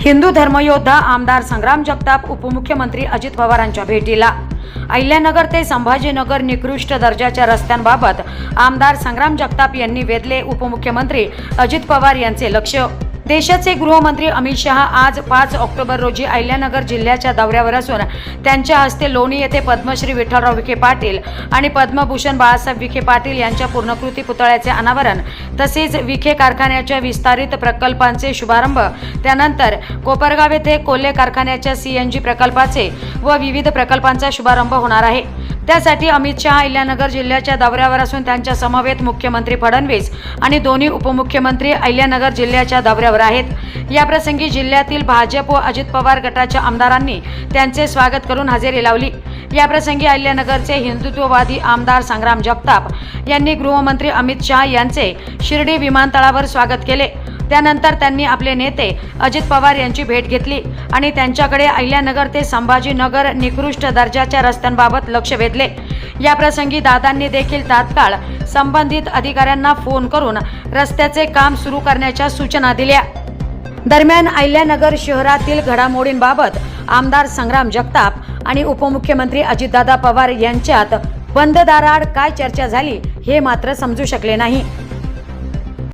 हिंदू धर्मयोद्धा आमदार संग्राम जगताप उपमुख्यमंत्री अजित पवारांच्या भेटीला. अहिल्यानगर ते संभाजीनगर निकृष्ट दर्जाच्या रस्त्यांबाबत आमदार संग्राम जगताप यांनी वेधले उपमुख्यमंत्री अजित पवार यांचे लक्ष. देशाचे गृहमंत्री अमित शहा आज पाच ऑक्टोबर रोजी अहिल्यानगर जिल्ह्याच्या दौऱ्यावर असून त्यांच्या हस्ते लोणी येथे पद्मश्री विठ्ठलराव विखे पाटील आणि पद्मभूषण बाळासाहेब विखे पाटील यांच्या पूर्णकृती पुतळ्याचे अनावरण तसेच विखे कारखान्याच्या विस्तारित प्रकल्पांचे शुभारंभ त्यानंतर कोपरगाव येथे कोल्हे कारखान्याच्या सीएनजी प्रकल्पाचे व विविध प्रकल्पांचा शुभारंभ होणार आहे. त्यासाठी अमित शहा अहिल्यानगर जिल्ह्याच्या दौऱ्यावर असून त्यांच्या समवेत मुख्यमंत्री फडणवीस आणि दोन्ही उपमुख्यमंत्री अहिल्यानगर जिल्ह्याच्या दौऱ्यावर आहेत. याप्रसंगी जिल्ह्यातील भाजप व अजित पवार गटाच्या आमदारांनी त्यांचे स्वागत करून हजेरी लावली. याप्रसंगी अहिल्यानगरचे हिंदुत्ववादी आमदार संग्राम जगताप यांनी गृहमंत्री अमित शहा यांचे शिर्डी विमानतळावर स्वागत केले. त्यानंतर त्यांनी आपले नेते अजित पवार यांची भेट घेतली आणि त्यांच्याकडे अहिल्यानगर ते संभाजीनगर निकृष्ट दर्जाच्या रस्त्यांबाबत लक्ष वेधले. याप्रसंगी दादांनी देखील तात्काळ संबंधित अधिकाऱ्यांना फोन करून रस्त्याचे काम सुरू करण्याच्या सूचना दिल्या. दरम्यान अहिल्यानगर शहरातील घडामोडींबाबत आमदार संग्राम जगताप आणि उपमुख्यमंत्री अजितदादा पवार यांच्यात बंद दाराआड काय चर्चा झाली हे मात्र समजू शकले नाही.